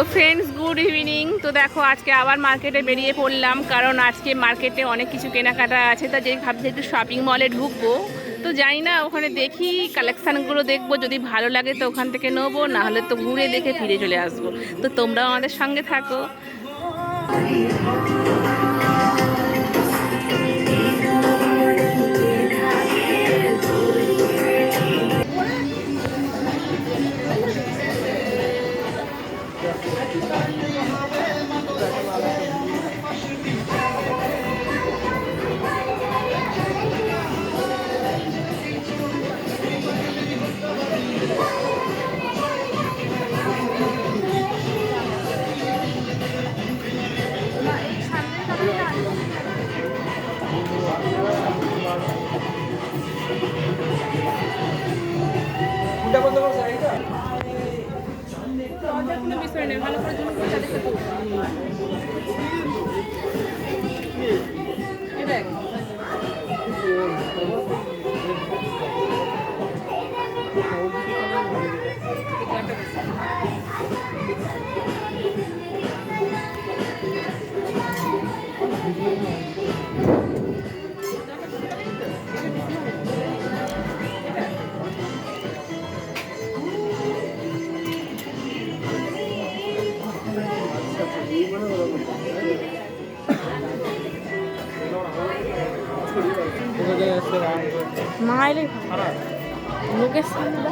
তো friends good evening তো দেখো, আজকে আবার মার্কেটে বেরিয়ে পড়লাম, কারণ আজকে মার্কেটে অনেক কিছু কেনাকাটা আছে, তা যেই ভাবছি একটু শপিং মলে ঢুকবো। তো জানি না, ওখানে দেখি কালেকশানগুলো দেখব, যদি ভালো লাগে তো ওখান থেকে নেব নাহলে তো ঘুরে দেখে ফিরে চলে আসব। তো তোমরাও আমাদের সঙ্গে থাকো। কোনো বিষয় নেই ভালো করে দেবো এই দেখ মা এলে লোকের সামনে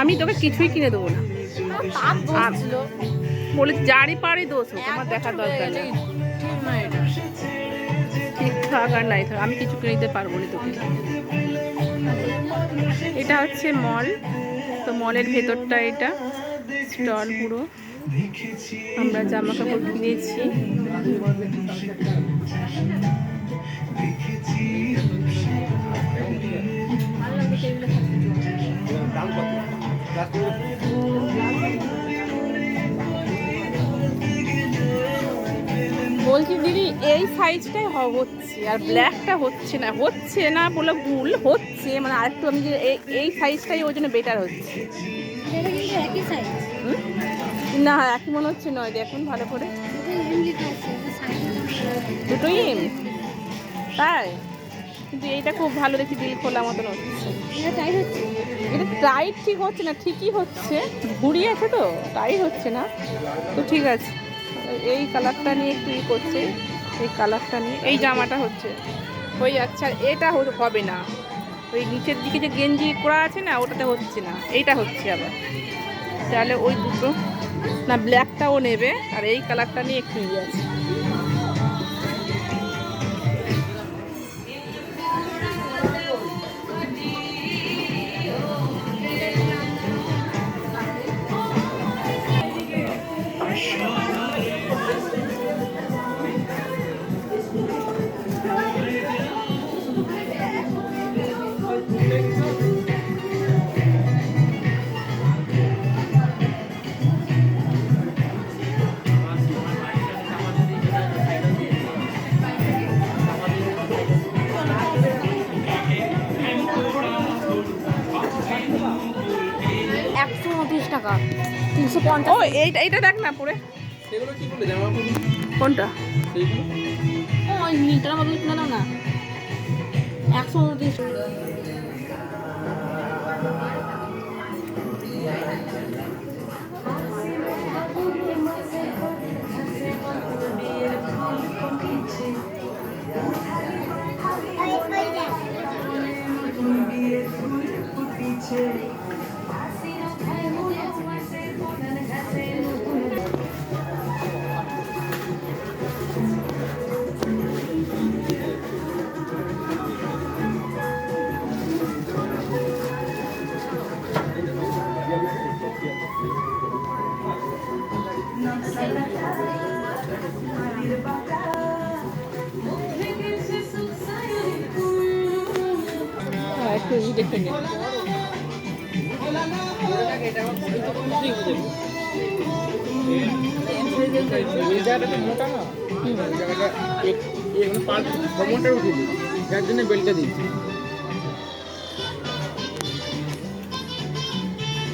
আমি তোকে কিছুই কিনে দেবো না। বলে যারই পারি দোষ হোক আমার দেখার দরকার নেই। ঠিক থাক আর নাই থাক আমি কিছু কিনে দিতে পারব না তোকে। এটা হচ্ছে মল তো মলের ভেতরটা এটা স্টল পুরো। আমরা জামা কাপড় কিনেছি বলছি দিদি এই সাইজটাই হ- হচ্ছে আর ব্ল্যাকটা হচ্ছে না। হচ্ছে না বলে ভুল হচ্ছে। মানে আরেকটু আমি যে এই- এই সাইজটাই ওই জন্য বেটার হচ্ছে। একই সাইজ? না একই মনে হচ্ছে নয় দেখুন ভালো করে। দুটোই এম তাই? কিন্তু এইটা খুব ভালো দেখি দিল খোলা মতন হচ্ছে। এটা টাইট হচ্ছে? এটা টাইট ঠিক হচ্ছে না ঠিকই হচ্ছে। ঘুরি আছে তো টাইট হচ্ছে না। তো ঠিক আছে এই কালারটা নিয়ে একটু ই করছে। এই কালারটা নিয়ে এই জামাটা হচ্ছে। হয়ে যাচ্ছে আর এটা হবে না। ওই নিচের দিকে যে গেঞ্জি করা আছে না ওটাতে হচ্ছে না। এইটা হচ্ছে আবার। তাহলে ওই দুটো। না ব্ল্যাকটাও নেবে আর এই কালারটা নিয়ে একটু ইয়ে আছে। টাকা। তিনশো পঞ্চাশ। ও এইটা এইটা দেখ না পরে। কোনটা? ওই নীলটার মতন কিনে দাও না। একশো উনত্রিশ। মোটা না। জায়গাটা এক- উঠে দিই। যার জন্য বেলটা দিচ্ছি।